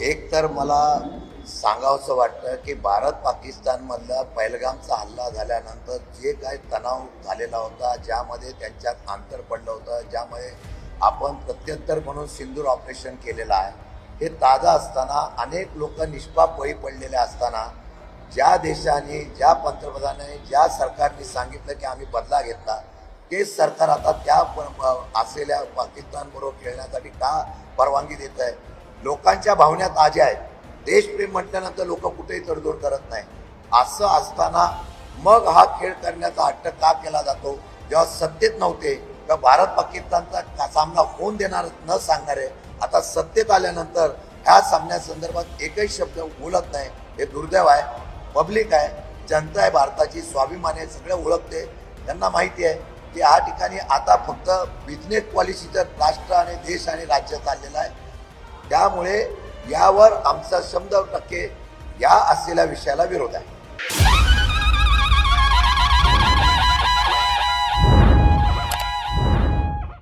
एक तर मला सांगावंसं वाटतं की भारत पाकिस्तानमधला पैलगामचा हल्ला झाल्यानंतर जे काही तणाव झालेला होता ज्यामध्ये त्यांच्यात अंतर पडलं होतं ज्यामध्ये आपण प्रत्युत्तर म्हणून सिंदूर ऑपरेशन केलेलं आहे हे ताजं असताना अनेक लोक निष्पाप बळी पडलेले असताना ज्या देशाने ज्या पंतप्रधानाने ज्या सरकारने सांगितलं की आम्ही बदला घेतला तेच सरकार आता त्या प- असलेल्या पाकिस्तानबरोबर खेळण्यासाठी का परवानगी देत आहे लोकांच्या भावण्यात ताज्या आहेत. देशप्रेम म्हटल्यानंतर लोक कुठेही तडजोड करत नाही. असं असताना मग हा खेळ करण्याचा हट्ट का केला जातो? जेव्हा सत्तेत नव्हते तेव्हा भारत पाकिस्तानचा सामना होऊन देणार न सांगणारे आता सत्तेत आल्यानंतर ह्या सामन्यासंदर्भात एकही शब्द बोलत नाही. हे दुर्दैव आहे. पब्लिक आहे. जनता आहे. भारताची स्वाभिमान आहे. सगळे ओळखते. त्यांना माहिती आहे की या ठिकाणी आता फक्त बिझनेस पॉलिसीचं राष्ट्र आणि देश आणि राज्य चाललेलं आहे. त्यामुळे यावर आमचा शंभर टक्के या असलेल्या विषयाला विरोध आहे.